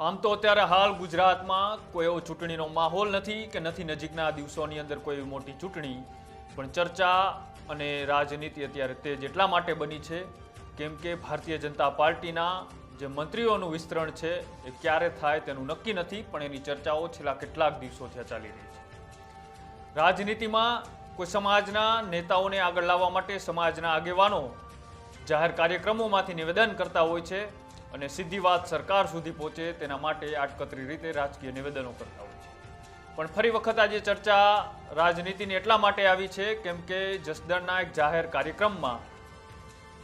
આમ તો અત્યારે હાલ ગુજરાતમાં કોઈ એવો ચૂંટણીનો માહોલ નથી કે નથી નજીકના દિવસોની અંદર કોઈ મોટી ચૂંટણી. પણ ચર્ચા અને રાજનીતિ અત્યારે તે જેટલા માટે બની છે, કેમ કે ભારતીય જનતા પાર્ટીના જે મંત્રીઓનું વિસ્તરણ છે, એ ક્યારે થાય તેનું નક્કી નથી, પણ એની ચર્ચાઓ છેલ્લા કેટલાક દિવસોથી ચાલી રહી છે. રાજનીતિમાં કોઈ સમાજના નેતાઓને આગળ લાવવા માટે સમાજના આગેવાનો જાહેર કાર્યક્રમોમાંથી નિવેદન કરતા હોય છે અને સીધી વાત સરકાર સુધી પહોંચે તેના માટે આટકતરી રીતે રાજકીય નિવેદનો કરતા હોય છે. પણ ફરી વખત આજે ચર્ચા રાજનીતિની એટલા માટે આવી છે કેમ કે જસદણના એક જાહેર કાર્યક્રમમાં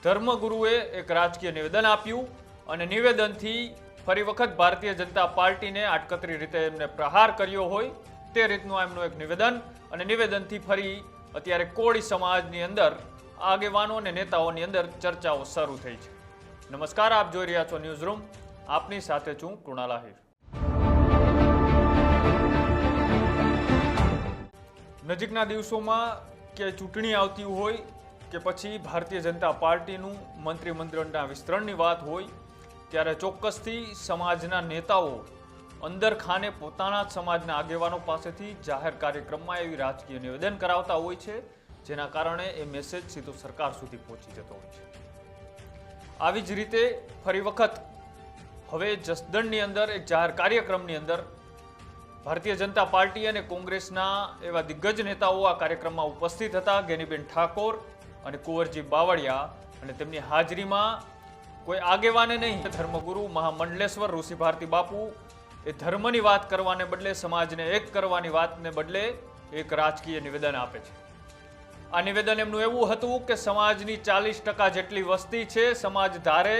ધર્મગુરુએ એક રાજકીય નિવેદન આપ્યું અને નિવેદનથી ફરી વખત ભારતીય જનતા પાર્ટીને આટકતરી રીતે એમને પ્રહાર કર્યો હોય તે રીતનું એમનું એક નિવેદન અને નિવેદનથી ફરી અત્યારે કોળી સમાજની અંદર આગેવાનો અને નેતાઓની અંદર ચર્ચાઓ શરૂ થઈ છે. નમસ્કાર, આપ જોઈ રહ્યા છો ન્યૂઝ રૂમ આપની સાથે છું કૃણાલ આહિર. નજીકના દિવસોમાં કે ચૂંટણી આવતી હોય કે પછી ભારતીય જનતા પાર્ટીનું મંત્રીમંડળના વિસ્તરણની વાત હોય, ત્યારે ચોક્કસથી સમાજના નેતાઓ અંદર ખાને પોતાના જ સમાજના આગેવાનો પાસેથી જાહેર કાર્યક્રમમાં એવી રાજકીય નિવેદન કરાવતા હોય છે, જેના કારણે એ મેસેજ સીધો સરકાર સુધી પહોંચી જતો હોય છે. આવી જ રીતે ફરી વખત હવે જસદણની અંદર એક જાહેર કાર્યક્રમની અંદર ભારતીય જનતા પાર્ટી અને કોંગ્રેસના એવા દિગ્ગજ નેતાઓ આ કાર્યક્રમમાં ઉપસ્થિત હતા. ગેનીબેન ઠાકોર અને કુંવરજી બાવળિયા અને તેમની હાજરીમાં કોઈ આગેવાને નહીં. ધર્મગુરુ મહામંડલેશ્વર ઋષિ ભારતી બાપુ એ ધર્મની વાત કરવાને બદલે, સમાજને એક કરવાની વાતને બદલે એક રાજકીય નિવેદન આપે છે. આ નિવેદન એમનું એવું હતું કે સમાજની ચાલીસ ટકા જેટલી વસ્તી છે સમાજ ધારે,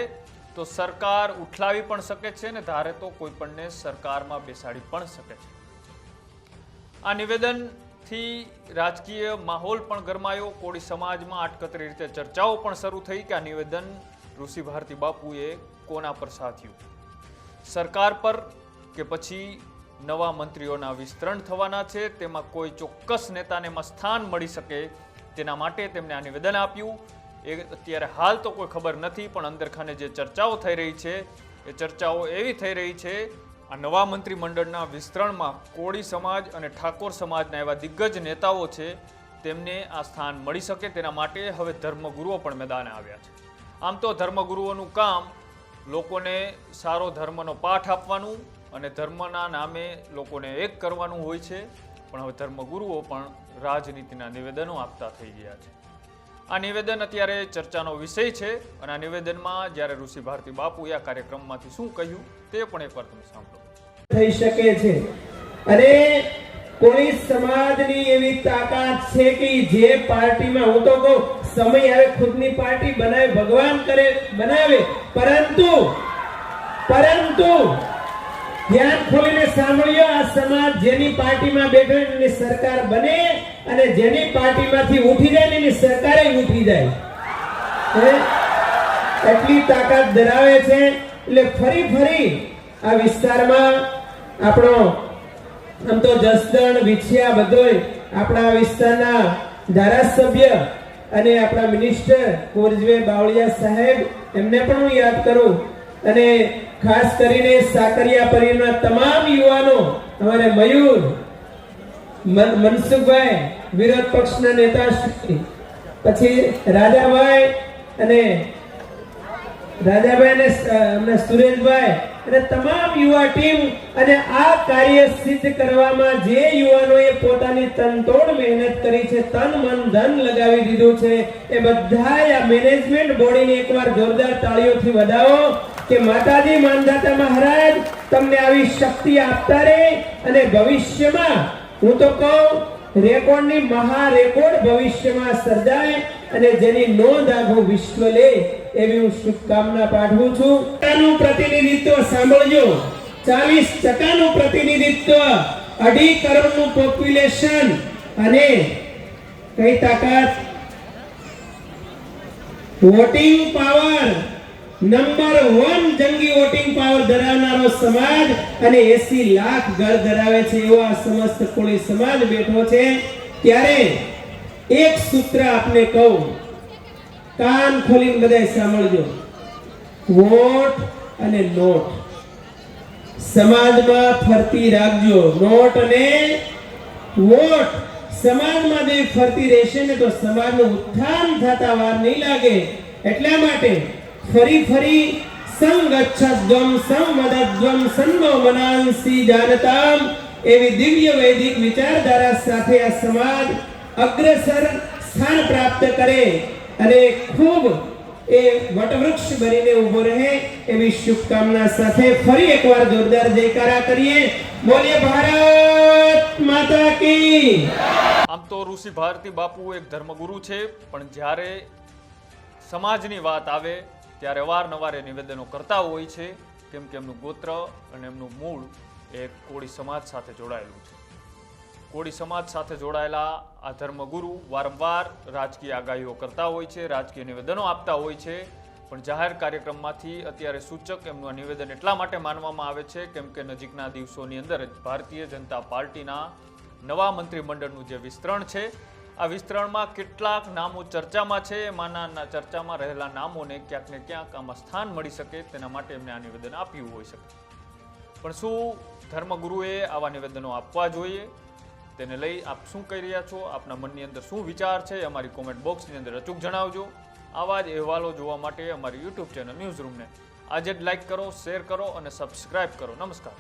તો સરકાર ઉઠલાવી પણ શકે છે ને ધારે તો કોઈ પણને સરકારમાં બેસાડી પણ શકે છે. આ નિવેદનથી રાજકીય માહોલ પણ ગરમાયો, કોળી સમાજમાં આટકતરી રીતે ચર્ચાઓ પણ શરૂ થઈ કે આ નિવેદન ઋષિ ભારતી બાપુએ કોના પર સાધ્યું? સરકાર પર કે પછી નવા મંત્રીઓના વિસ્તરણ થવાના છે, તેમાં કોઈ ચોક્કસ નેતાને એમાં સ્થાન મળી શકે તેના માટે તેમણે આ નિવેદન આપ્યું. એ અત્યારે હાલ તો કોઈ ખબર નથી, પણ અંદરખાને જે ચર્ચાઓ થઈ રહી છે, એ ચર્ચાઓ એવી થઈ રહી છે, આ નવા મંત્રીમંડળના વિસ્તરણમાં કોળી સમાજ અને ઠાકોર સમાજના એવા દિગ્ગજ નેતાઓ છે, તેમને આ સ્થાન મળી શકે તેના માટે હવે ધર્મગુરુઓ પણ મેદાને આવ્યા છે. આમ તો ધર્મગુરુઓનું કામ, લોકોને સારો ધર્મનો પાઠ આપવાનું અને ધર્મના નામે લોકોને એક કરવાનું હોય છે. પણ હવે ધર્મગુરુઓ પણ રાજનીતિના નિવેદનો આપતા થઈ ગયા છે. આ નિવેદન અત્યારે ચર્ચાનો વિષય છે અને આ નિવેદનમાં જ્યારે ઋષિ ભારતી બાપુએ આ કાર્યક્રમમાંથી શું કહ્યું તે પણ એકવાર તમે સાંભળો. થઈ શકે છે. અને કોઈ સમાજની એવી તાકાત છે કે જે પાર્ટીમાં હું તો કહું, સમય આવે, ખુદની પાર્ટી બનાવે, ભગવાન કરે, બનાવે. પરંતુ પરંતુ ધ્યાન ખોલીને સાંભળ્યો આ સમાજ જેની પાર્ટીમાં બેઠો એની સરકાર બને અને જેની પાર્ટીમાંથી ઉઠી જાય એની સરકારે ઉઠી જાય? એટલી તાકાત ધરાવે છે એટલે ફરી ફરી આ વિસ્તારમાં આપણો આમ તો જસદણ, વિછિયા બધોય આપણા વિસ્તારના ધારાસભ્ય અને આપણા મિનિસ્ટર કોરજવે બાવળિયા સાહેબ, એમને પણ હું યાદ કરું અને ખાસ કરીને સાકરિયા પરિવારના તમામ યુવાનો, અમારે મયુર મનસુખભાઈ, વિરોધ પક્ષના નેતા પછી રાજાભાઈ અને રાજાભાઈ અને અમને સુરેશભાઈ અને તમામ યુવા ટીમ અને આ કાર્ય સિદ્ધ કરવામાં જે યુવાનોએ પોતાની તનતોડ મહેનત કરી છે, તન, મન, ધન લગાવી દીધું છે, એ બધા આ મેનેજમેન્ટ બોડીને એકવાર જોરદાર તાળીઓથી વધાવો. કે માતાજી માનદાતા મહારાજ, તમને આવી શક્તિ આપતા રહે અને ભવિષ્યમાં હું તો કહું, રેકોર્ડની મહા રેકોર્ડ ભવિષ્યમાં સર્જાય અને જેની નોંધ આખું વિશ્વ લે એવી હું શુભકામના પાઠવું છું. ટકાનું પ્રતિનિધિત્વ સાંભળજો. ચાલીસ ટકાનું પ્રતિનિધિત્વ, અઢી કરોડનું પોપ્યુલેશન અને કઈ તાકાત? Voting power. નંબર વન જંગી વોટિંગ પાવર ધરાવનારો સમાજ અને એસી લાખ ઘર ધરાવે છે એવો આ સમસ્ત કોળી સમાજ બેઠો છે. ત્યારે એક સૂત્ર આપને કહું. કાન ખોલીને બધાય સાંભળજો. વોટ અને નોટ સમાજમાં ફરતી રાખજો. નોટ અને વોટ સમાજમાં જે ફરતી રહેશે ને તો સમાજનું ઉત્થાન થતા વાર નહીં લાગે. એટલા માટે ફરી ફરી સંગચ્છદ્વમ સંવદદ્વમ સન્નો મનાંસી જાનતામ એવી દિવ્ય વૈદિક વિચારધારા સાથે આ સમાજ અગ્રસર સ્થાન પ્રાપ્ત કરે અને ખૂબ એ વટવૃક્ષ બનીને ઊભો રહે એવી શુભકામના સાથે ફરી એકવાર જોરદાર જયકારા કરીએ. બોલીએ ભારત માતા કી. આમ તો ઋષિ ભારતી બાપુ એક ધર્મગુરુ છે, પણ જ્યારે સમાજની વાત આવે ત્યારે અવારનવાર એ નિવેદનો કરતા હોય છે, કેમ કે એમનું ગોત્ર અને એમનું મૂળ એ કોળી સમાજ સાથે જોડાયેલું છે. કોળી સમાજ સાથે જોડાયેલા આ ધર્મગુરુ વારંવાર રાજકીય આગાહીઓ કરતા હોય છે, રાજકીય નિવેદનો આપતા હોય છે, પણ જાહેર કાર્યક્રમમાંથી અત્યારે સૂચક એમનું આ નિવેદન એટલા માટે માનવામાં આવે છે, કેમ કે નજીકના દિવસોની અંદર જ ભારતીય જનતા પાર્ટીના નવા મંત્રીમંડળનું જે વિસ્તરણ છે આ વિસ્તરણમાં કેટલાક નામો ચર્ચામાં છે. એમાંના ચર્ચામાં રહેલા નામોને ક્યાંક ને ક્યાંક આમાં સ્થાન મળી શકે, તેના માટે એમને આ નિવેદન આપ્યું હોઈ શકે પણ શું ધર્મગુરુએ આવા નિવેદનો આપવા જોઈએ? તેને લઈ આપ શું કહી રહ્યા છો? આપના મનની અંદર શું વિચાર છે? અમારી કોમેન્ટ બોક્સની અંદર અચૂક જણાવજો. આવા જ અહેવાલો જોવા માટે અમારી યુટ્યુબ ચેનલ ન્યૂઝ રૂમને આજે જ લાઇક કરો શેર કરો અને સબસ્ક્રાઇબ કરો. નમસ્કાર.